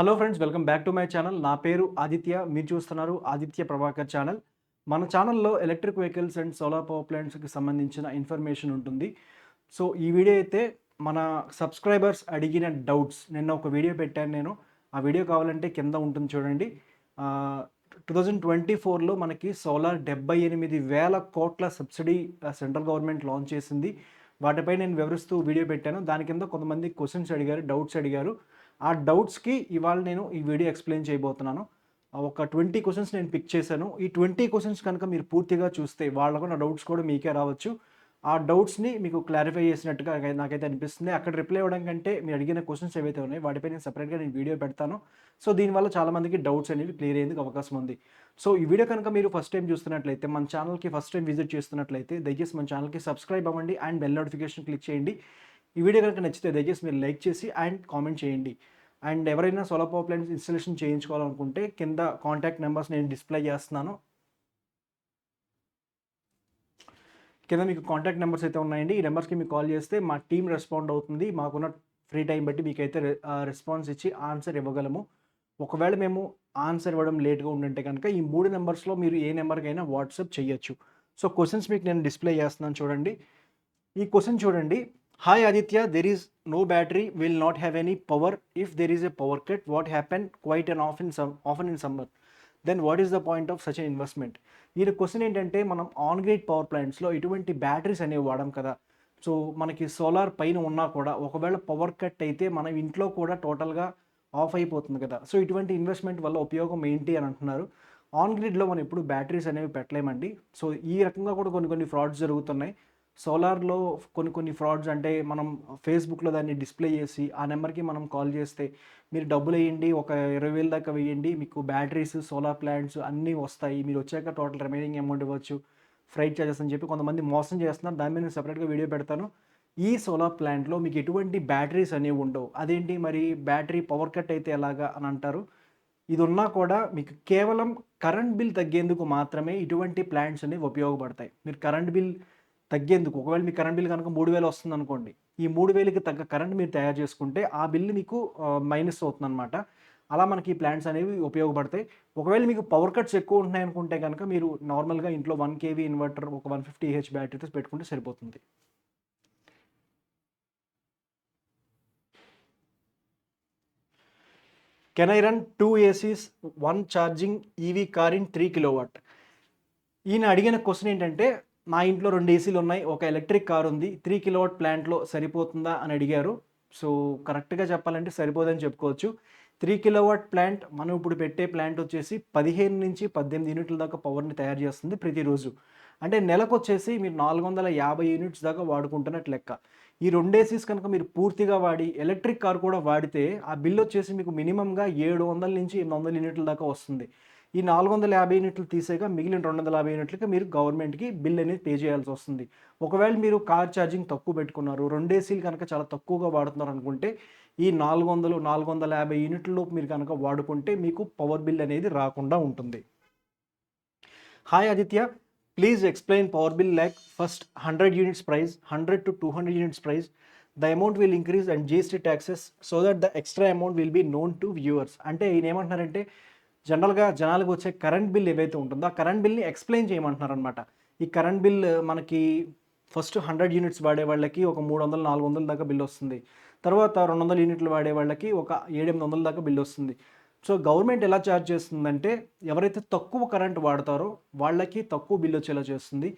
Hello friends welcome back to my channel నా పేరు ఆదిత్య మీరు చూస్తున్నారు ఆదిత్య ప్రభాకర్ ఛానల్ మన ఛానల్లో electric vehicles and solar power ప్లాంట్స్కి సంబంధించిన ఇన్ఫర్మేషన్ ఉంటుంది. సో ఈ వీడియో అయితే మన సబ్స్క్రైబర్స్ అడిగిన డౌట్స్ నిన్న ఒక వీడియో పెట్టాను నేను. ఆ వీడియో కావాలంటే కింద ఉంటుంది చూడండి. టూ థౌజండ్ ట్వంటీ ఫోర్లో మనకి సోలార్ డెబ్బై ఎనిమిది వేల కోట్ల సబ్సిడీ సెంట్రల్ గవర్నమెంట్ లాంచ్ చేసింది. వాటిపై నేను వివరిస్తూ వీడియో పెట్టాను. దాని కింద కొంతమంది క్వశ్చన్స్ అడిగారు డౌట్స్ అడిగారు. ఆ డౌట్స్కి ఇవాళ నేను ఈ వీడియో ఎక్స్ప్లెయిన్ చేయబోతున్నాను. ఒక ట్వంటీ క్వశ్చన్స్ నేను పిక్ చేశాను. ఈ ట్వంటీ క్వశ్చన్స్ కనుక మీరు పూర్తిగా చూస్తే వాళ్ళకు నా డౌట్స్ కూడా మీకే రావచ్చు. ఆ డౌట్స్ని మీకు క్లారిఫై చేసినట్టుగా నాకైతే అనిపిస్తుంది. అక్కడ రిప్లై ఇవ్వడం కంటే మీరు అడిగిన క్వశ్చన్స్ ఏవైతే ఉన్నాయో వాటిపై నేను సపరేట్గా నేను వీడియో పెడతాను. సో దీనివల్ల చాలామందికి డౌట్స్ అనేవి క్లియర్ అయ్యేందుకు అవకాశం ఉంది. సో ఈ వీడియో కనుక మీరు ఫస్ట్ టైం చూస్తున్నట్లయితే మన ఛానల్కి ఫస్ట్ టైం విజిట్ చేస్తున్నట్లయితే దయచేసి మన ఛానల్కి సబ్స్క్రైబ్ అవ్వండి అండ్ బెల్ నోటిఫికేషన్ క్లిక్ చేయండి. ఈ వీడియో కనుక నచ్చితే దయచేసి మీరు లైక్ చేసి అండ్ కామెంట్ చేయండి. అండ్ ఎవరైనా సోలార్ పవర్ ప్లాంట్స్ ఇన్స్టలేషన్ చేయించుకోవాలనుకుంటే కింద కాంటాక్ట్ నెంబర్స్ నేను డిస్ప్లే చేస్తున్నాను. కింద మీకు కాంటాక్ట్ నెంబర్స్ అయితే ఉన్నాయండి. ఈ నెంబర్స్కి మీకు కాల్ చేస్తే మా టీం రెస్పాండ్ అవుతుంది. మాకున్న ఫ్రీ టైం బట్టి మీకైతే రెస్పాన్స్ ఇచ్చి ఆన్సర్ ఇవ్వగలము. ఒకవేళ మేము ఆన్సర్ ఇవ్వడం లేట్గా ఉండంటే కనుక ఈ మూడు నెంబర్స్లో మీరు ఏ నెంబర్కైనా వాట్సాప్ చేయొచ్చు. సో క్వశ్చన్స్ మీకు నేను డిస్ప్లే చేస్తున్నాను చూడండి. ఈ క్వశ్చన్ చూడండి. Hi Aditya there is no battery will not have any power if there is a power cut what happen quite and off in some often in summer then what is the point of such investment ఈ question ఏంటంటే మనం on grade power ప్లాంట్స్లో ఎటువంటి batteries అనేవి వాడడం కదా. So మనకి solar పైన ఉన్నా కూడా ఒకవేళ పవర్ కట్ అయితే మనం ఇంట్లో కూడా టోటల్గా ఆఫ్ అయిపోతుంది కదా. సో ఇటువంటి ఇన్వెస్ట్మెంట్ వల్ల ఉపయోగం ఏంటి అని అంటున్నారు. ఆన్ గ్రిడ్లో మనం ఎప్పుడు బ్యాటరీస్ అనేవి పెట్టలేమండి. సో ఈ రకంగా కూడా కొన్ని కొన్ని ఫ్రాడ్స్ జరుగుతున్నాయి. సోలార్లో కొన్ని కొన్ని ఫ్రాడ్స్ అంటే మనం ఫేస్బుక్లో దాన్ని డిస్ప్లే చేసి ఆ నెంబర్కి మనం కాల్ చేస్తే మీరు డబ్బులు వేయండి ఒక ఇరవై వేల దాకా వేయండి మీకు బ్యాటరీస్ సోలార్ ప్లాంట్స్ అన్నీ వస్తాయి మీరు వచ్చాక టోటల్ రిమైనింగ్ అమౌంట్ ఇవ్వచ్చు ఫ్రైట్ ఛార్జెస్ అని చెప్పి కొంతమంది మోసం చేస్తున్నారు దాని మీద నేను సపరేట్గా వీడియో పెడతాను. ఈ సోలార్ ప్లాంట్లో మీకు ఎటువంటి బ్యాటరీస్ అనేవి ఉండవు. అదేంటి మరి బ్యాటరీ పవర్ కట్ అయితే ఎలాగా అని అంటారు? ఇది ఉన్నా కూడా మీకు కేవలం కరెంట్ బిల్ తగ్గేందుకు మాత్రమే ఇటువంటి ప్లాంట్స్ అనేవి ఉపయోగపడతాయి. మీరు కరెంట్ బిల్ తగ్గేందుకు. ఒకవేళ మీ కరెంట్ బిల్ కనుక మూడు వేలు వస్తుంది అనుకోండి ఈ మూడు వేలకి తగ్గ కరెంట్ మీరు తయారు చేసుకుంటే ఆ బిల్ మీకు మైనస్ అవుతుంది అనమాట అలా మనకి ఈ ప్లాంట్స్ అనేవి ఉపయోగపడతాయి. ఒకవేళ మీకు పవర్ కట్స్ ఎక్కువ ఉంటున్నాయి అనుకుంటే కనుక మీరు నార్మల్గా ఇంట్లో వన్ కేవీ ఇన్వర్టర్ ఒక వన్ ఫిఫ్టీ హెచ్ బ్యాటరీతో పెట్టుకుంటే సరిపోతుంది. Can I run two ACs one charging EV car in three kilowatt ఈయన అడిగిన క్వశ్చన్ ఏంటంటే నా ఇంట్లో రెండు ఏసీలు ఉన్నాయి. ఒక ఎలక్ట్రిక్ కార్ ఉంది. త్రీ కిలోవాట్ ప్లాంట్లో సరిపోతుందా అని అడిగారు. సో కరెక్ట్గా చెప్పాలంటే సరిపోదని చెప్పుకోవచ్చు. త్రీ కిలోవాట్ ప్లాంట్ మనం ఇప్పుడు పెట్టే ప్లాంట్ వచ్చేసి పదిహేను నుంచి పద్దెనిమిది యూనిట్ల దాకా పవర్ని తయారు చేస్తుంది ప్రతిరోజు. అంటే నెలకు వచ్చేసి మీరు నాలుగు వందల యాభై యూనిట్స్ దాకా వాడుకుంటున్నట్టు లెక్క. ఈ రెండు ఏసీస్ కనుక మీరు పూర్తిగా వాడి ఎలక్ట్రిక్ కార్ కూడా వాడితే ఆ బిల్ వచ్చేసి మీకు మినిమంగా ఏడు వందల నుంచి ఎనిమిది వందల యూనిట్ల దాకా వస్తుంది. ఈ నాలుగు వందల యాభై యూనిట్లు తీసేగా మిగిలిన రెండు వందల యాభై యూనిట్లకి మీరు గవర్నమెంట్కి బిల్ అనేది పే చేయాల్సి వస్తుంది. ఒకవేళ మీరు కార్ ఛార్జింగ్ తక్కువ పెట్టుకున్నారు రెండు ఏసీలు కనుక చాలా తక్కువగా వాడుతున్నారు అనుకుంటే ఈ నాలుగు వందలు నాలుగు వందల యాభై యూనిట్లలోపు మీరు కనుక వాడుకుంటే మీకు పవర్ బిల్ అనేది రాకుండా ఉంటుంది. Hi Aditya please explain power bill like first hundred units price hundred to two hundred units price. The amount will increase and GST taxes so that the extra amount will be known to viewers. అంటే ఈయన ఏమంటున్నారంటే జనరల్గా జనాలకు వచ్చే current bill ఏవైతే ఉంటుందో ఆ current బిల్ని explain చేయమంటున్నారు అనమాట ఈ కరెంట్ బిల్ మనకి ఫస్ట్ హండ్రెడ్ యూనిట్స్ వాడే వాళ్ళకి ఒక మూడు వందలు నాలుగు వందల దాకా బిల్ వస్తుంది. తర్వాత రెండు వందల యూనిట్లు వాడే వాళ్ళకి ఒక ఏడెనిమిది వందల దాకా బిల్ వస్తుంది. సో గవర్నమెంట్ ఎలా ఛార్జ్ చేస్తుందంటే ఎవరైతే తక్కువ కరెంట్ వాడతారో వాళ్ళకి తక్కువ బిల్ వచ్చేలా చేస్తుంది.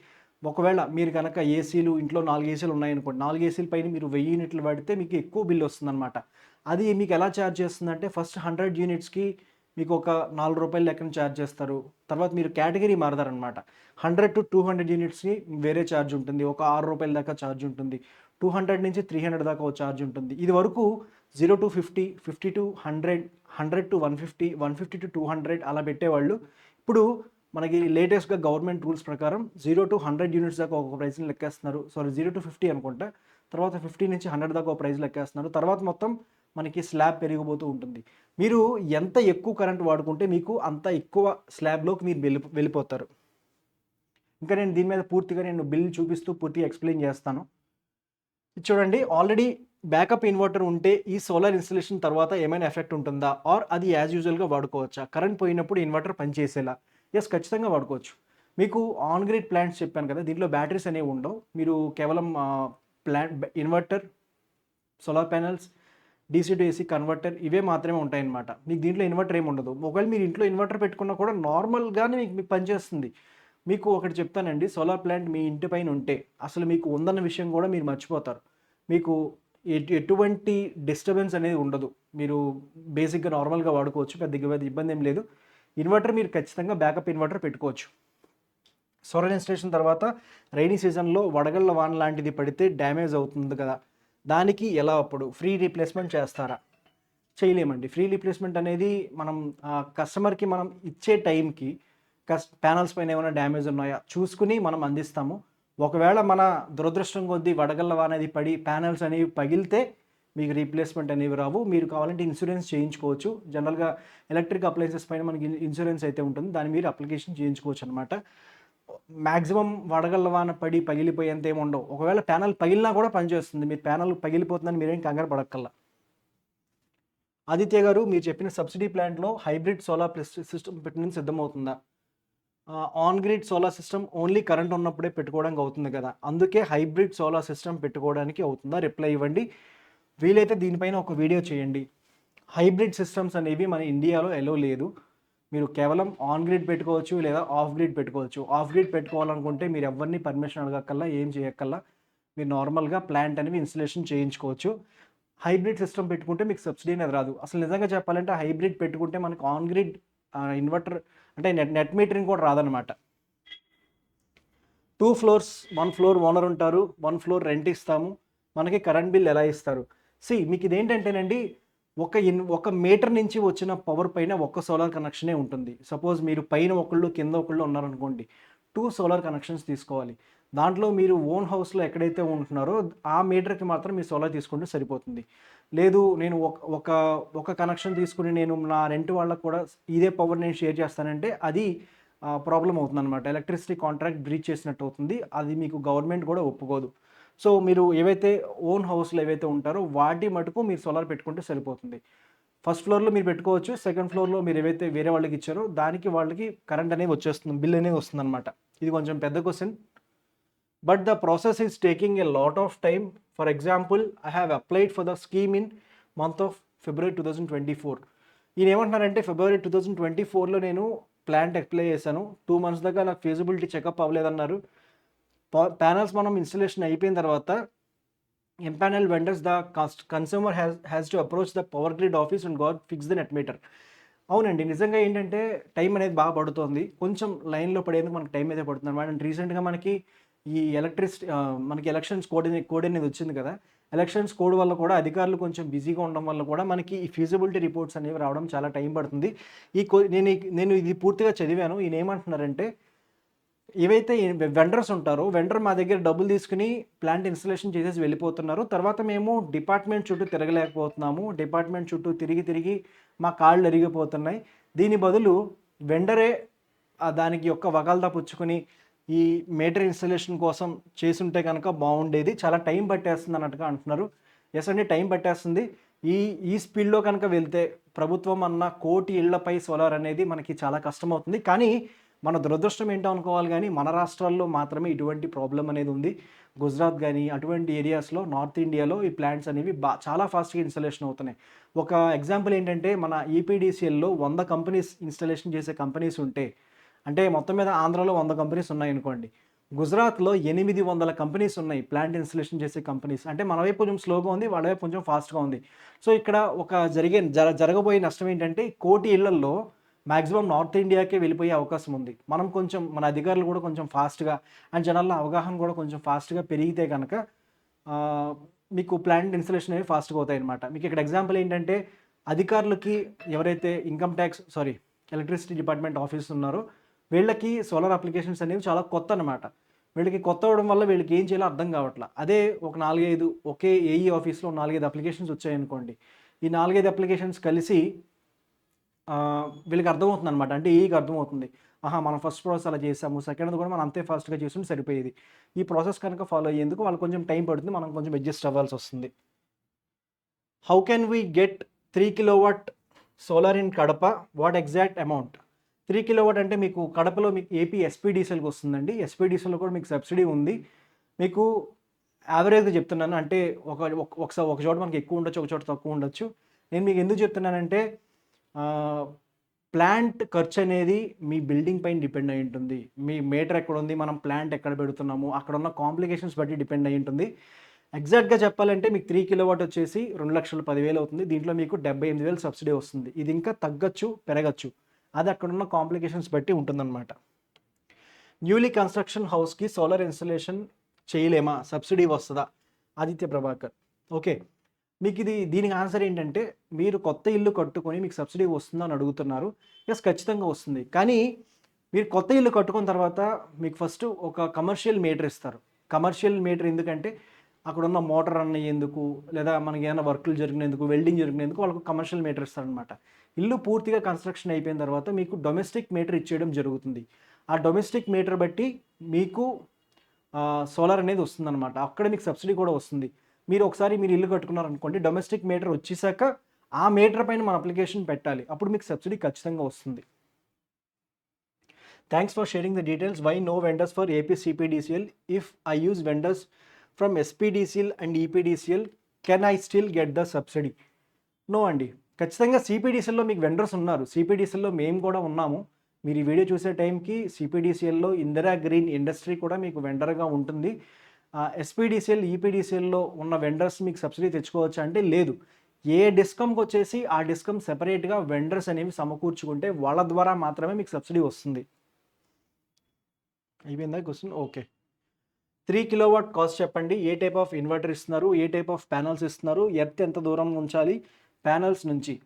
ఒకవేళ మీరు కనుక ఏసీలు ఇంట్లో నాలుగు ఏసీలు ఉన్నాయనుకోండి నాలుగు ఏసీల పైన మీరు వెయ్యి యూనిట్లు వాడితే మీకు ఎక్కువ బిల్ వస్తుందన్నమాట. అది మీకు ఎలా ఛార్జ్ చేస్తుందంటే ఫస్ట్ హండ్రెడ్ యూనిట్స్కి మీకు ఒక నాలుగు రూపాయలు లెక్కన ఛార్జ్ చేస్తారు. తర్వాత మీరు కేటగిరీ మారదారనమాట హండ్రెడ్ టు టూ హండ్రెడ్ యూనిట్స్కి వేరే ఛార్జ్ ఉంటుంది. ఒక ఆరు రూపాయల దాకా ఛార్జ్ ఉంటుంది. టూ హండ్రెడ్ నుంచి త్రీ హండ్రెడ్ దాకా ఒక ఛార్జ్ ఉంటుంది. ఇది వరకు zero to fifty fifty to hundred hundred to one fifty one fifty to two hundred అలా పెట్టేవాళ్ళు. ఇప్పుడు మనకి లేటెస్ట్గా గవర్నమెంట్ రూల్స్ ప్రకారం జీరో టు హండ్రెడ్ యూనిట్స్ దాకా ఒక ప్రైస్ని లెక్కేస్తున్నారు. సారీ జీరో టు ఫిఫ్టీ అనుకుంటా. తర్వాత ఫిఫ్టీ నుంచి హండ్రెడ్ దాకా ఒక ప్రైస్ లెక్కేస్తున్నారు. తర్వాత మొత్తం మనకి స్లాబ్ పెరిగిపోతూ ఉంటుంది. మీరు ఎంత ఎక్కువ కరెంట్ వాడుకుంటే మీకు అంత ఎక్కువ స్లాబ్లోకి మీరు వెళ్ళి వెళ్ళిపోతారు. ఇంకా నేను దీని మీద పూర్తిగా నేను బిల్ చూపిస్తూ పూర్తిగా ఎక్స్ప్లెయిన్ చేస్తాను. చూడండి ఆల్రెడీ బ్యాకప్ ఇన్వర్టర్ ఉంటే ఈ సోలార్ ఇన్స్టలేషన్ తర్వాత ఏమైనా ఎఫెక్ట్ ఉంటుందా? ఆర్ అది యాజ్ యూజువల్గా వాడుకోవచ్చా? కరెంట్ పోయినప్పుడు ఇన్వర్టర్ పనిచేసేలా? ఎస్ ఖచ్చితంగా వాడుకోవచ్చు. మీకు ఆన్ గ్రిడ్ ప్లాంట్స్ చెప్పాను కదా దీంట్లో బ్యాటరీస్ అనేవి ఉండవు. మీరు కేవలం plant inverter solar panels DC to AC converter ఇవే మాత్రమే ఉంటాయన్నమాట. మీకు దీంట్లో ఇన్వర్టర్ ఏమి ఉండదు. ఒకవేళ మీరు ఇంట్లో ఇన్వర్టర్ పెట్టుకున్నా కూడా నార్మల్గానే మీకు మీకు పనిచేస్తుంది మీకు ఒకటి చెప్తానండి సోలార్ ప్లాంట్ మీ ఇంటి పైన ఉంటే అసలు మీకు ఉందన్న విషయం కూడా మీరు మర్చిపోతారు. మీకు ఎటు ఎటువంటి డిస్టర్బెన్స్ అనేది ఉండదు. మీరు బేసిక్గా నార్మల్గా వాడుకోవచ్చు పెద్ద ఇబ్బంది ఇబ్బంది ఏం లేదు. ఇన్వర్టర్ మీరు ఖచ్చితంగా బ్యాకప్ ఇన్వర్టర్ పెట్టుకోవచ్చు. సోలార్ ఇన్స్టలేషన్ తర్వాత రైనీ సీజన్లో వడగళ్ళ వాన లాంటిది పడితే డ్యామేజ్ అవుతుంది కదా. దానికి ఎలా అప్పుడు? ఫ్రీ రీప్లేస్మెంట్ చేస్తారా? చేయలేమండి. ఫ్రీ రీప్లేస్మెంట్ అనేది మనం కస్టమర్కి మనం ఇచ్చే టైంకి కస్ ప్యానల్స్ పైన ఏమైనా డ్యామేజ్ ఉన్నాయా? చూసుకుని మనం అందిస్తాము. ఒకవేళ మన దురదృష్టం కొద్దీ వడగళ్ళ అనేది పడి ప్యానల్స్ అనేవి పగిలితే మీకు రీప్లేస్మెంట్ అనేవి రావు. మీరు కావాలంటే ఇన్సూరెన్స్ చేయించుకోవచ్చు. జనరల్గా ఎలక్ట్రిక్ అప్లయన్సెస్ పైన మనకి ఇన్సూరెన్స్ అయితే ఉంటుంది. దాని మీరు అప్లికేషన్ చేయించుకోవచ్చు అనమాట మ్యాక్సిమం వడగళ్ళ వాన పడి పగిలిపోయేంత ఏమి ఉండవు. ఒకవేళ ప్యానల్ పగిలినా కూడా పనిచేస్తుంది మీరు ప్యానల్ పగిలిపోతుందని మీరేం కంగారు పడక్కల్లా ఆదిత్య గారు మీరు చెప్పిన సబ్సిడీ ప్లాంట్లో హైబ్రిడ్ సోలార్ ప్లస్ సిస్టమ్ పెట్టడానికి సిద్ధమవుతుందా? On grid solar system only current ఉన్నప్పుడే పెట్టుకోవడానికి అవుతుంది కదా. అందుకే హైబ్రిడ్ సోలార్ సిస్టమ్ పెట్టుకోవడానికి అవుతుందా? రిప్లై ఇవ్వండి. వీలైతే దీనిపైన ఒక వీడియో చేయండి. హైబ్రిడ్ సిస్టమ్స్ అనేవి మన ఇండియాలో ఎలో లేదు. మీరు కేవలం ఆన్ గ్రిడ్ పెట్టుకోవచ్చు లేదా ఆఫ్ గ్రిడ్ పెట్టుకోవచ్చు. ఆఫ్ గ్రిడ్ పెట్టుకోవాలనుకుంటే మీరు ఎవరిని పర్మిషన్ అడగక్కల్లా ఏం చేయక్కల్లా. మీరు నార్మల్గా ప్లాంట్ అనేవి ఇన్స్టలేషన్ చేయించుకోవచ్చు. హైబ్రిడ్ సిస్టమ్ పెట్టుకుంటే మీకు సబ్సిడీ అనేది రాదు. అసలు నిజంగా చెప్పాలంటే హైబ్రిడ్ పెట్టుకుంటే మనకు ఆన్ గ్రిడ్ ఇన్వర్టర్ అంటే నెట్ నెట్ మీటరింగ్ కూడా రాదనమాట two floors one floor owner ఉంటారు. వన్ ఫ్లోర్ రెంట్ ఇస్తాము. మనకి కరెంట్ బిల్ ఎలా ఇస్తారు? సి మీకు ఇదేంటంటేనండి ఒక ఇన్ ఒక మీటర్ నుంచి వచ్చిన పవర్ పైన ఒక్క సోలార్ కనెక్షనే ఉంటుంది. సపోజ్ మీరు పైన ఒకళ్ళు కింద ఒకళ్ళు ఉన్నారనుకోండి టూ సోలార్ కనెక్షన్స్ తీసుకోవాలి. దాంట్లో మీరు ఓన్ హౌస్లో ఎక్కడైతే ఉంటున్నారో ఆ మీటర్కి మాత్రం మీ సోలార్ తీసుకుంటే సరిపోతుంది. లేదు నేను ఒక ఒక ఒక కనెక్షన్ తీసుకుని నేను నా రెంట్ వాళ్ళకు కూడా ఇదే పవర్ నేను షేర్ చేస్తానంటే అది ప్రాబ్లం అవుతుంది అనమాట ఎలక్ట్రిసిటీ కాంట్రాక్ట్ బ్రీచ్ చేసినట్టు అవుతుంది. అది మీకు గవర్నమెంట్ కూడా ఒప్పుకోదు. సో మీరు ఏవైతే ఓన్ హౌస్లో ఏవైతే ఉంటారో వాటి మటుకు మీరు సోలార్ పెట్టుకుంటే సరిపోతుంది. ఫస్ట్ ఫ్లోర్లో మీరు పెట్టుకోవచ్చు సెకండ్ ఫ్లోర్లో మీరు ఏవైతే వేరే వాళ్ళకి ఇచ్చారో దానికి వాళ్ళకి కరెంట్ అనేది వచ్చేస్తుంది బిల్ అనేది వస్తుంది అనమాట ఇది కొంచెం పెద్ద question. But the process is taking a lot of time. For example I have applied for the scheme in month of February two thousand twenty four. ఈయన ఏమంటున్నారంటే ఫిబ్రవరి టూ థౌజండ్ ట్వంటీ ఫోర్లో నేను ప్లాంట్ అప్లై చేశాను. Two months దాకా నాకు feasibility checkup అవ్వలేదన్నారు. Panels మనం installation అయిపోయిన తర్వాత empanel vendors the consumer has has to approach the power grid office and got fix the net meter అవునండి. నిజంగా ఏంటంటే టైం అనేది బాగా పడుతుంది. కొంచెం లైన్లో పడేందుకు మనకి టైం అయితే పడుతుంది అనమాట అండ్ రీసెంట్గా మనకి ఈ ఎలక్ట్రిసిటీ మనకి ఎలక్షన్స్ కోడ్ కోడ్ అనేది వచ్చింది కదా. ఎలక్షన్స్ కోడ్ వల్ల కూడా అధికారులు కొంచెం బిజీగా ఉండడం వల్ల కూడా మనకి ఈ ఫీజిబిలిటీ రిపోర్ట్స్ అనేవి రావడం చాలా టైం పడుతుంది. ఈ కో నేను నేను ఇది పూర్తిగా చదివాను. ఈయన ఏమంటున్నారంటే ఏవైతే వెండర్స్ ఉంటారో వెండర్ మా దగ్గర డబ్బులు తీసుకుని ప్లాంట్ ఇన్స్టలేషన్ చేసేసి వెళ్ళిపోతున్నారు. తర్వాత మేము డిపార్ట్మెంట్ చుట్టూ తిరగలేకపోతున్నాము. డిపార్ట్మెంట్ చుట్టూ తిరిగి తిరిగి మా కాళ్ళు ఎరిగిపోతున్నాయి దీని బదులు వెండరే దానికి యొక్క వగాల్దా పుచ్చుకొని ఈ మేటర్ ఇన్స్టలేషన్ కోసం చేసుంటే కనుక బాగుండేది. చాలా టైం పట్టేస్తుంది అన్నట్టుగా అంటున్నారు. ఎస్ అండి టైం పట్టేస్తుంది. ఈ ఈ స్పీడ్లో కనుక వెళ్తే ప్రభుత్వం అన్న కోటి ఇళ్ళపై సోలార్ అనేది మనకి చాలా కష్టమవుతుంది. కానీ మన దురదృష్టం ఏంటో అనుకోవాలి కానీ మన రాష్ట్రాల్లో మాత్రమే ఇటువంటి ప్రాబ్లం అనేది ఉంది. గుజరాత్ కానీ అటువంటి ఏరియాస్లో నార్త్ ఇండియాలో ఈ ప్లాంట్స్ అనేవి బా చాలా ఫాస్ట్గా ఇన్స్టలేషన్ అవుతున్నాయి. ఒక ఎగ్జాంపుల్ ఏంటంటే మన ఈపీడీసీఎల్లో వంద కంపెనీస్ ఇన్స్టలేషన్ చేసే కంపెనీస్ ఉంటే అంటే మొత్తం మీద ఆంధ్రాలో వంద కంపెనీస్ ఉన్నాయి అనుకోండి. గుజరాత్లో ఎనిమిది వందల కంపెనీస్ ఉన్నాయి ప్లాంట్ ఇన్స్టలేషన్ చేసే కంపెనీస్ అంటే మన వైపు కొంచెం స్లోగా ఉంది వాళ్ళ వైపు కొంచెం ఫాస్ట్గా ఉంది. సో ఇక్కడ ఒక జరిగే జర జరగబోయే నష్టం ఏంటంటే కోటి ఇళ్ళల్లో మ్యాక్సిమం నార్త్ ఇండియాకే వెళ్ళిపోయే అవకాశం ఉంది. మనం కొంచెం మన అధికారులు కూడా కొంచెం ఫాస్ట్గా అండ్ జనాల్లో అవగాహన కూడా కొంచెం ఫాస్ట్గా పెరిగితే కనుక మీకు ప్లాంట్ ఇన్స్టలేషన్ అనేవి ఫాస్ట్గా అవుతాయి అనమాట మీకు ఇక్కడ ఎగ్జాంపుల్ ఏంటంటే అధికారులకి ఎవరైతే income tax sorry electricity department office ఉన్నారో వీళ్ళకి సోలార్ అప్లికేషన్స్ అనేవి చాలా కొత్త అనమాట వీళ్ళకి కొత్త అవడం వల్ల వీళ్ళకి ఏం చేయాలో అర్థం కావట్లా. అదే ఒక నాలుగైదు ఒకే ఏఈ ఆఫీస్లో నాలుగైదు అప్లికేషన్స్ వచ్చాయనుకోండి. ఈ నాలుగైదు అప్లికేషన్స్ కలిసి వీళ్ళకి అర్థమవుతుంది అనమాట అంటే ఈకి అర్థమవుతుంది. ఆహా మనం ఫస్ట్ ప్రాసెస్ అలా చేసాము. సెకండ్ కూడా మనం అంతే ఫాస్ట్గా చేస్తుంటే సరిపోయేది. ఈ ప్రాసెస్ కనుక ఫాలో అయ్యేందుకు వాళ్ళు కొంచెం టైం పడుతుంది. మనం కొంచెం అడ్జస్ట్ అవ్వాల్సి వస్తుంది. How can we get three kilowatt solar in Kadapa? What exact amount three kilowatt అంటే మీకు కడపలో మీకు ఏపీ ఎస్పీడీసీఎల్కి వస్తుందండి. ఎస్పీడీసీఎల్లో కూడా మీకు సబ్సిడీ ఉంది. మీకు యావరేజ్గా చెప్తున్నాను. అంటే ఒక ఒక- ఒకసారి ఒక చోట మనకి ఎక్కువ ఉండొచ్చు ఒక చోట తక్కువ ఉండొచ్చు. నేను మీకు ఎందుకు చెప్తున్నానంటే ప్లాంట్ ఖర్చు అనేది మీ బిల్డింగ్ పైన డిపెండ్ అయి ఉంటుంది. మీ మీటర్ ఎక్కడ ఉంది మనం ప్లాంట్ ఎక్కడ పెడుతున్నాము అక్కడ ఉన్న కాంప్లికేషన్స్ బట్టి డిపెండ్ అయి ఉంటుంది. ఎగ్జాక్ట్గా చెప్పాలంటే మీకు త్రీ కిలోవాట్ వచ్చేసి రెండు లక్షల పదివేలు అవుతుంది. దీంట్లో మీకు డెబ్బై ఎనిమిది వేలు సబ్సిడీ వస్తుంది. ఇది ఇంకా తగ్గచ్చు పెరగచ్చు. అది అక్కడ ఉన్న కాంప్లికేషన్స్ బట్టి ఉంటుందన్నమాట. న్యూలీ కన్స్ట్రక్షన్ హౌస్కి సోలార్ ఇన్స్టలేషన్ చేయలేమా? సబ్సిడీ వస్తుందా? ఆదిత్య ప్రభాకర్. ఓకే. మీకు ఇది దీనికి ఆన్సర్ ఏంటంటే మీరు కొత్త ఇల్లు కట్టుకొని మీకు సబ్సిడీ వస్తుందని అడుగుతున్నారు. ఎస్ ఖచ్చితంగా వస్తుంది. కానీ మీరు కొత్త ఇల్లు కట్టుకున్న తర్వాత మీకు ఫస్ట్ ఒక కమర్షియల్ మీటర్ ఇస్తారు. కమర్షియల్ మీటర్ ఎందుకంటే అక్కడ ఉన్న మోటార్ రన్ లేదా మనకి ఏమైనా వర్కులు జరిగినందుకు వెల్డింగ్ జరిగినందుకు వాళ్ళకు కమర్షియల్ మీటర్ ఇస్తారనమాట ఇల్లు పూర్తిగా కన్స్ట్రక్షన్ అయిపోయిన తర్వాత మీకు డొమెస్టిక్ మీటర్ ఇచ్చేయడం జరుగుతుంది. ఆ డొమెస్టిక్ మీటర్ బట్టి మీకు సోలార్ అనేది వస్తుందన్నమాట. అక్కడ మీకు సబ్సిడీ కూడా వస్తుంది. మీరు ఒకసారి మీరు ఇల్లు కట్టుకున్నారు అనుకోండి డొమెస్టిక్ మీటర్ వచ్చేసాక ఆ మీటర్ పైన మన అప్లికేషన్ పెట్టాలి. అప్పుడు మీకు సబ్సిడీ ఖచ్చితంగా వస్తుంది. Thanks for sharing the details why no vendors for AP CPDCL if I use vendors from SPDCL and EPDCL can I still get the subsidy no అండి ఖచ్చితంగా సిపిడిసిఎల్లో మీకు వెండర్స్ ఉన్నారు. సిపిడిసిఎల్లో మేము కూడా ఉన్నాము. మీరు ఈ వీడియో చూసే టైంకి సిపిడిసిఎల్లో ఇందిరా గ్రీన్ ఇండస్ట్రీ కూడా మీకు వెండర్గా ఉంటుంది. ఎస్పీడీసీఎల్ ఈపీడీసీఎల్లో ఉన్న వెండర్స్ మీకు సబ్సిడీ తెచ్చుకోవచ్చు అంటే లేదు. ఏ డిస్కమ్కి వచ్చేసి ఆ డిస్కమ్ సెపరేట్గా వెండర్స్ అనేవి సమకూర్చుకుంటే వాళ్ళ ద్వారా మాత్రమే మీకు సబ్సిడీ వస్తుంది. అయిపోయిందా question okay three kilowatt cost చెప్పండి. ఏ టైప్ ఆఫ్ ఇన్వర్టర్ ఇస్తున్నారు? ఏ టైప్ ఆఫ్ ప్యానల్స్ ఇస్తున్నారు? ఎర్త్ ఎంత దూరం ఉంచాలి? ప్యానల్స్ నుంచి.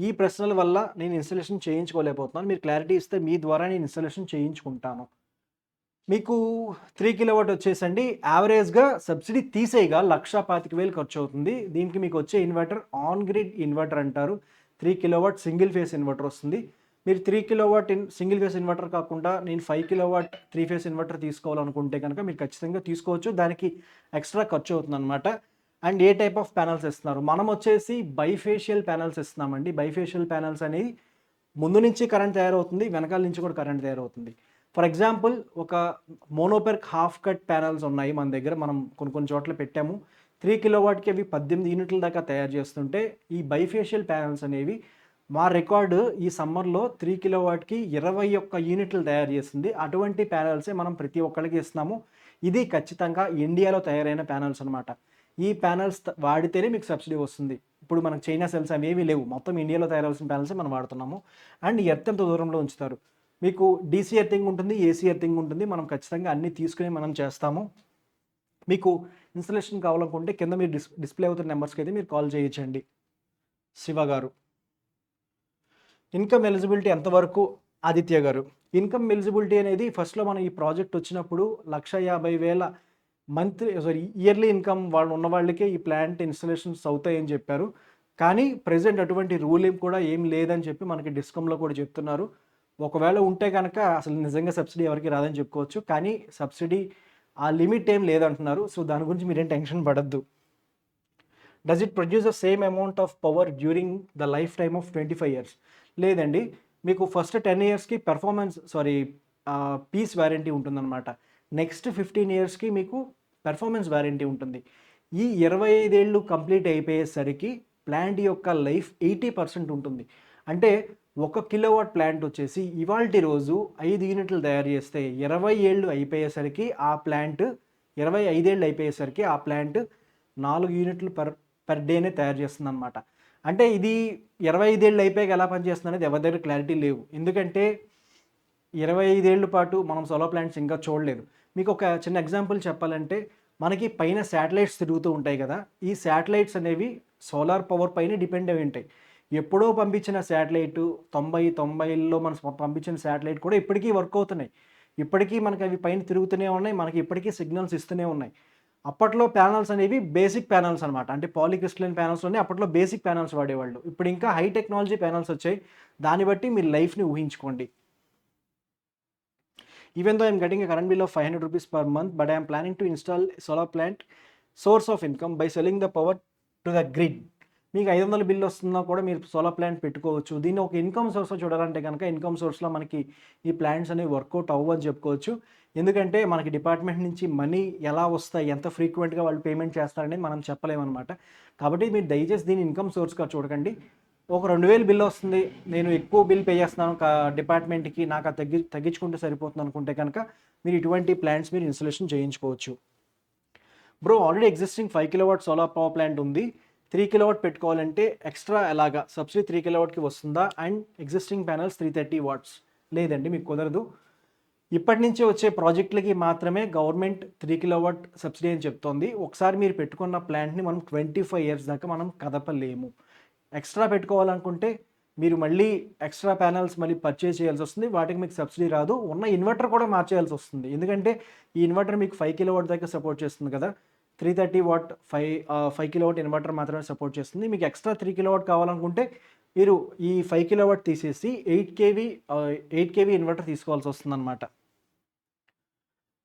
ఈ ప్రశ్నల వల్ల నేను ఇన్స్టలేషన్ చేయించుకోలేకపోతున్నాను. మీరు క్లారిటీ ఇస్తే మీ ద్వారా నేను ఇన్స్టలేషన్ చేయించుకుంటాను. మీకు త్రీ కిలోవాట్ వచ్చేసండి. యావరేజ్గా సబ్సిడీ తీసేయగా లక్ష పాతిక వేలు ఖర్చు అవుతుంది దీనికి మీకు వచ్చే ఇన్వర్టర్ ఆన్ గ్రిడ్ ఇన్వర్టర్ అంటారు. Three kilowatt single phase inverter వస్తుంది. మీరు three kilowatt in single phase inverter కాకుండా నేను five kilowatt three phase inverter తీసుకోవాలనుకుంటే కనుక మీరు ఖచ్చితంగా తీసుకోవచ్చు. దానికి ఎక్స్ట్రా ఖర్చు అవుతుంది అనమాట అండ్ ఏ టైప్ ఆఫ్ ప్యానల్స్ ఇస్తున్నారు మనం వచ్చేసి బైఫేషియల్ ప్యానల్స్ ఇస్తున్నామండి బైఫేషియల్ ప్యానల్స్ అనేది ముందు నుంచి కరెంట్ తయారవుతుంది వెనకాల నుంచి కూడా కరెంట్ తయారవుతుంది. ఫర్ ఎగ్జాంపుల్ ఒక మోనోపెర్క్ హాఫ్ కట్ ప్యానల్స్ ఉన్నాయి మన దగ్గర మనం కొన్ని కొన్ని చోట్ల పెట్టాము. త్రీ కిలోవాట్కి అవి పద్దెనిమిది యూనిట్ల దాకా తయారు చేస్తుంటే ఈ బైఫేషియల్ ప్యానల్స్ అనేవి మా రికార్డు ఈ సమ్మర్లో త్రీ కిలోవాట్కి ఇరవై ఒక్క యూనిట్లు తయారు చేస్తుంది. అటువంటి ప్యానల్సే మనం ప్రతి ఒక్కరికి ఇస్తున్నాము. ఇది ఖచ్చితంగా ఇండియాలో తయారైన ప్యానల్స్ అనమాట ఈ ప్యానల్స్ వాడితేనే మీకు సబ్సిడీ వస్తుంది. ఇప్పుడు మనకు చైనా సెల్స్ అవి ఏమీ లేవు. మొత్తం ఇండియాలో తయారవలసిన ప్యానల్సే మనం వాడుతున్నాము. అండ్ ఎర్త్ ఎంత దూరంలో ఉంచుతారు? మీకు డీసీ ఎర్తింగ్ ఉంటుంది ఏసీ ఎర్తింగ్ ఉంటుంది. మనం ఖచ్చితంగా అన్నీ తీసుకుని మనం చేస్తాము. మీకు ఇన్స్టలేషన్ కావాలనుకుంటే కింద మీరు డిస్ డిస్ప్లే అవుతున్న నెంబర్స్కి అయితే మీరు కాల్ చేయించండి శివ గారు. ఇన్కమ్ ఎలిజిబిలిటీ ఎంతవరకు? ఆదిత్య గారు. ఇన్కమ్ ఎలిజిబిలిటీ అనేది ఫస్ట్లో మనం ఈ ప్రాజెక్ట్ వచ్చినప్పుడు లక్ష యాభై వేల మంత్లీ సారీ ఇయర్లీ ఇన్కమ్ వాళ్ళు ఉన్న వాళ్ళకే ఈ ప్లాంట్ ఇన్స్టలేషన్స్ అవుతాయని చెప్పారు. కానీ ప్రజెంట్ అటువంటి రూల్ కూడా ఏం లేదని చెప్పి మనకి డిస్కమ్లో కూడా చెప్తున్నారు. ఒకవేళ ఉంటే కనుక అసలు నిజంగా సబ్సిడీ ఎవరికి రాదని చెప్పుకోవచ్చు. కానీ సబ్సిడీ ఆ లిమిట్ ఏం లేదంటున్నారు. సో దాని గురించి మీరేం టెన్షన్ పడద్దు. Does it produce the same amount of power during the life time of twenty five years లేదండి మీకు ఫస్ట్ టెన్ ఇయర్స్కి పెర్ఫార్మెన్స్ సారీ పీస్ వ్యారంటీ ఉంటుందన్నమాట. నెక్స్ట్ ఫిఫ్టీన్ ఇయర్స్కి మీకు పెర్ఫార్మెన్స్ వ్యారంటీ ఉంటుంది. ఈ ఇరవై ఐదేళ్ళు కంప్లీట్ అయిపోయేసరికి ప్లాంట్ యొక్క లైఫ్ ఎయిటీ పర్సెంట్ ఉంటుంది. అంటే ఒక కిలోవాట్ ప్లాంట్ వచ్చేసి ఇవాల్టి రోజు ఐదు యూనిట్లు తయారు చేస్తే ఇరవై ఏళ్ళు అయిపోయేసరికి ఆ ప్లాంట్ ఇరవై ఐదేళ్ళు అయిపోయేసరికి ఆ ప్లాంట్ నాలుగు యూనిట్లు పర్ పర్ డేనే తయారు చేస్తుంది అనమాట అంటే ఇది ఇరవై ఐదేళ్ళు అయిపోయాక ఎలా పనిచేస్తుంది అనేది ఎవరి దగ్గర క్లారిటీ లేవు. ఎందుకంటే ఇరవై ఐదేళ్ళ పాటు మనం సోలార్ ప్లాంట్స్ ఇంకా చూడలేదు. మీకు ఒక చిన్న ఎగ్జాంపుల్ చెప్పాలంటే మనకి పైన శాటిలైట్స్ తిరుగుతూ ఉంటాయి కదా ఈ శాటిలైట్స్ అనేవి సోలార్ పవర్ పైన డిపెండ్ అయి ఉంటాయి. ఎప్పుడో పంపించిన శాటిలైట్ తొంభై తొంభైలో మనం పంపించిన శాటిలైట్ కూడా ఇప్పటికీ వర్క్ అవుతున్నాయి. ఇప్పటికీ మనకి అవి పైన తిరుగుతూనే ఉన్నాయి. మనకి ఇప్పటికీ సిగ్నల్స్ ఇస్తూనే ఉన్నాయి. అప్పట్లో ప్యానల్స్ అనేవి బేసిక్ ప్యానల్స్ అనమాట అంటే పాలిక్రిస్టలైన్ ప్యానల్స్లోనే అప్పట్లో బేసిక్ ప్యానల్స్ వాడేవాళ్ళు. ఇప్పుడు ఇంకా హై టెక్నాలజీ ప్యానల్స్ వచ్చాయి. దాన్ని బట్టి మీ లైఫ్ని ఊహించుకోండి. Even though I'm getting a current bill of 500 rupees per month, but I am planning to install a solar plant source of income by selling to the grid మీకు ఐదు వందల bill వస్తున్నా కూడా మీరు సోలార్ ప్లాంట్ పెట్టుకోవచ్చు. దీన్ని ఒక income source చూడాలంటే కనుక ఇన్కమ్ సోర్స్లో మనకి ఈ ప్లాంట్స్ అనేవి వర్కౌట్ అవ్వని చెప్పుకోవచ్చు. ఎందుకంటే మనకి డిపార్ట్మెంట్ నుంచి మనీ ఎలా వస్తాయి ఎంత ఫ్రీక్వెంట్గా వాళ్ళు పేమెంట్ చేస్తారనేది మనం చెప్పలేమన్నమాట. కాబట్టి మీరు దయచేసి దీన్ని ఇన్కమ్ సోర్స్గా చూడకండి. ఒక రెండు వేలు బిల్ వస్తుంది. నేను ఎక్కువ బిల్ పే చేస్తున్నాను. డిపార్ట్మెంట్కి నాకు అది తగ్గి తగ్గించుకుంటే సరిపోతుంది అనుకుంటే కనుక మీరు ఇటువంటి ప్లాంట్స్ మీరు ఇన్స్టలేషన్ చేయించుకోవచ్చు. Bro already existing five kilowatt solar power plant ఉంది. త్రీ కిలోవాట్ పెట్టుకోవాలంటే ఎక్స్ట్రా ఎలాగా? సబ్సిడీ త్రీ కిలోవాట్కి వస్తుందా? And existing panels three thirty watts లేదండి మీకు కుదరదు. ఇప్పటి నుంచి వచ్చే ప్రాజెక్టులకి మాత్రమే గవర్నమెంట్ త్రీ కిలోవాట్ సబ్సిడీ అని చెప్తోంది. ఒకసారి మీరు పెట్టుకున్న ప్లాంట్ని మనం ట్వంటీ ఫైవ్ ఇయర్స్ దాకా మనం కదపలేము. ఎక్స్ట్రా పెట్టుకోవాలనుకుంటే మీరు మళ్ళీ ఎక్స్ట్రా ప్యానల్స్ మళ్ళీ పర్చేజ్ చేయాల్సి వస్తుంది. వాటికి మీకు సబ్సిడీ రాదు. ఉన్న ఇన్వర్టర్ కూడా మార్చేయాల్సి వస్తుంది. ఎందుకంటే ఈ ఇన్వర్టర్ మీకు ఫైవ్ కిలో వాట్ దాకా సపోర్ట్ చేస్తుంది కదా. Three thirty watt five five kilo watt inverter మాత్రమే సపోర్ట్ చేస్తుంది. మీకు ఎక్స్ట్రా త్రీ కిలో వాట్ కావాలనుకుంటే మీరు ఈ ఫైవ్ కిలో వాట్ తీసేసి eight KV eight KV inverter తీసుకోవాల్సి వస్తుంది అనమాట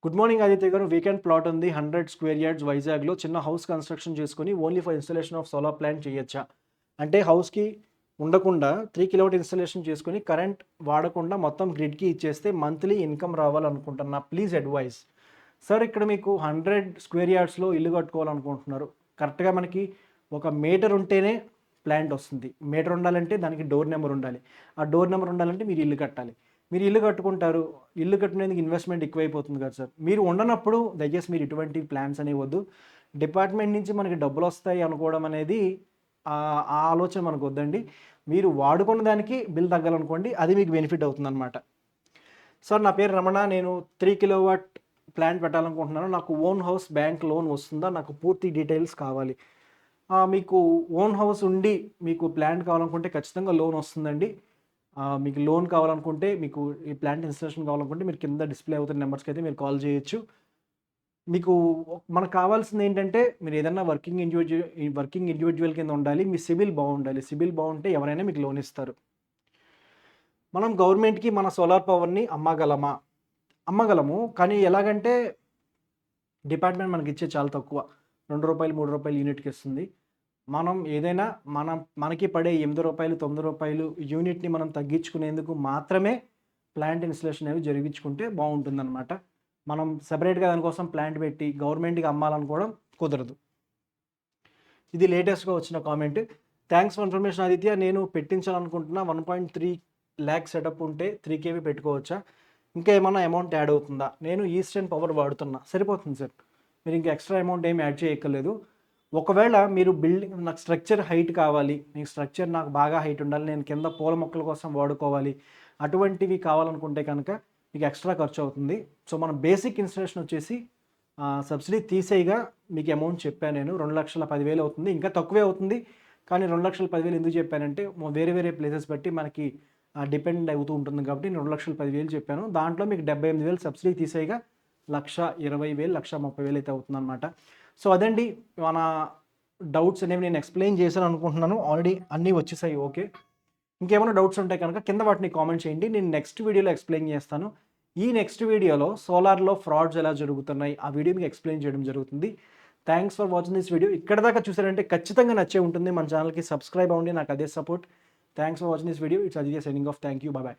good morning Aditya garu. Weekend plot ఉంది. హండ్రెడ్ స్క్వేర్ యార్డ్స్ వైజాగ్లో చిన్న హౌస్ కన్స్ట్రక్షన్ చేసుకొని only for installation of solar plant చేయొచ్చా? అంటే హౌస్కి ఉండకుండా త్రీ కిలోవాట్ ఇన్స్టలేషన్ చేసుకుని కరెంట్ వాడకుండా మొత్తం గ్రిడ్కి ఇచ్చేస్తే మంత్లీ ఇన్కమ్ రావాలనుకుంటున్నా. ప్లీజ్ అడ్వైస్ సార్ ఇక్కడ మీకు హండ్రెడ్ స్క్వేర్ యార్డ్స్లో ఇల్లు కట్టుకోవాలనుకుంటున్నారు. కరెక్ట్గా మనకి ఒక మీటర్ ఉంటేనే ప్లాంట్ వస్తుంది. మీటర్ ఉండాలంటే దానికి డోర్ నెంబర్ ఉండాలి. ఆ డోర్ నెంబర్ ఉండాలంటే మీరు ఇల్లు కట్టాలి. మీరు ఇల్లు కట్టుకుంటారు. ఇల్లు కట్టుకునేందుకు ఇన్వెస్ట్మెంట్ ఎక్కువైపోతుంది కదా సార్. మీరు ఉండనప్పుడు దయచేసి మీరు ఇటువంటి ప్లాన్స్ అనేవి వద్దు. డిపార్ట్మెంట్ నుంచి మనకి డబ్బులు వస్తాయి అనుకోవడం అనేది ఆ ఆలోచన మనకు వద్దండి. మీరు వాడుకున్న దానికి బిల్ తగ్గాలనుకోండి అది మీకు బెనిఫిట్ అవుతుంది అనమాట సార్ నా పేరు రమణ. నేను త్రీ కిలో ప్లాన్ పెట్టాలనుకుంటున్నాను. నాకు ఓన్ హౌస్ బ్యాంక్ లోన్ వస్తుందా? నాకు పూర్తి డీటెయిల్స్ కావాలి. మీకు ఓన్ హౌస్ ఉండి మీకు ప్లాంట్ కావాలనుకుంటే ఖచ్చితంగా లోన్ వస్తుందండి. మీకు లోన్ కావాలనుకుంటే మీకు ఈ ప్లాంట్ ఇన్స్టలేషన్ కావాలనుకుంటే మీరు కింద డిస్ప్లే అవుతున్న నెంబర్స్కి అయితే మీరు కాల్ చేయొచ్చు. మీకు మనకు కావాల్సింది ఏంటంటే మీరు ఏదైనా వర్కింగ్ ఇండివిజువల్ వర్కింగ్ ఇండివిజువల్ కింద ఉండాలి. మీ సిబిల్ బాగుండాలి. సిబిల్ బాగుంటే ఎవరైనా మీకు లోన్ ఇస్తారు. మనం గవర్నమెంట్కి మన సోలార్ పవర్ని అమ్మగలమా? అమ్మగలము. కానీ ఎలాగంటే డిపార్ట్మెంట్ మనకి ఇచ్చే చాలా తక్కువ. రెండు రూపాయలు మూడు రూపాయలు యూనిట్కి ఇస్తుంది మనం ఏదైనా మనం మనకి పడే ఎనిమిది రూపాయలు తొమ్మిది రూపాయలు యూనిట్ని మనం తగ్గించుకునేందుకు మాత్రమే ప్లాంట్ ఇన్స్టలేషన్ అనేవి జరిగించుకుంటే బాగుంటుందన్నమాట. మనం సెపరేట్గా దానికోసం ప్లాంట్ పెట్టి గవర్నమెంట్కి అమ్మాలనుకోవడం కుదరదు. ఇది లేటెస్ట్గా వచ్చిన comment. Thanks for information Aditya. నేను పెట్టించాలనుకుంటున్నా one point three lakh setup ఉంటే త్రీ కేవీ పెట్టుకోవచ్చా? ఇంకా ఏమైనా అమౌంట్ యాడ్ అవుతుందా? నేను ఈస్టర్న్ పవర్ వాడుతున్నా. సరిపోతుంది సార్ మీరు ఇంకా ఎక్స్ట్రా అమౌంట్ ఏమి యాడ్ చేయక్కర్లేదు. ఒకవేళ మీరు బిల్డింగ్ నాకు స్ట్రక్చర్ హైట్ కావాలి. మీకు స్ట్రక్చర్ నాకు బాగా హైట్ ఉండాలి. నేను కింద పూల మొక్కల కోసం వాడుకోవాలి. అటువంటివి కావాలనుకుంటే కనుక మీకు ఎక్స్ట్రా ఖర్చు అవుతుంది. సో మన బేసిక్ ఇన్స్టలేషన్ వచ్చేసి సబ్సిడీ తీసేయగా మీకు అమౌంట్ చెప్పాను నేను. రెండు లక్షల పదివేలు అవుతుంది. ఇంకా తక్కువే అవుతుంది. కానీ రెండు లక్షల పదివేలు ఎందుకు చెప్పానంటే వేరే వేరే ప్లేసెస్ బట్టి మనకి డిపెండ్ అవుతూ ఉంటుంది కాబట్టి నేను రెండు లక్షల పదివేలు చెప్పాను. దాంట్లో మీకు డెబ్బై ఎనిమిది వేలు సబ్సిడీ తీసేయగా లక్ష ఇరవై వేలు లక్ష ముప్పై వేలు అయితే అవుతుంది అనమాట సో అదండి మన డౌట్స్ అనేవి నేను ఎక్స్ప్లెయిన్ చేశాను అనుకుంటున్నాను. ఆల్రెడీ అన్నీ వచ్చేసాయి ఓకే. ఇంకేమైనా డౌట్స్ ఉంటాయి కనుక కింద వాటిని కామెంట్ చేయండి. నేను నెక్స్ట్ వీడియోలో ఎక్స్ప్లెయిన్ చేస్తాను. ఈ నెక్స్ట్ వీడియోలో సోలార్లో ఫ్రాడ్స్ ఎలా జరుగుతున్నాయి ఆ వీడియో మీకు ఎక్స్ప్లెయిన్ చేయడం జరుగుతుంది. Thanks for watching this video. ఇక్కడ దాకా చూసారంటే ఖచ్చితంగా నచ్చే ఉంటుంది. మన ఛానల్కి సబ్స్క్రైబ్ అవ్వండి. నాకు అదే support. Thanks for watching this video. It's Aditya signing off. Thank you. Bye bye.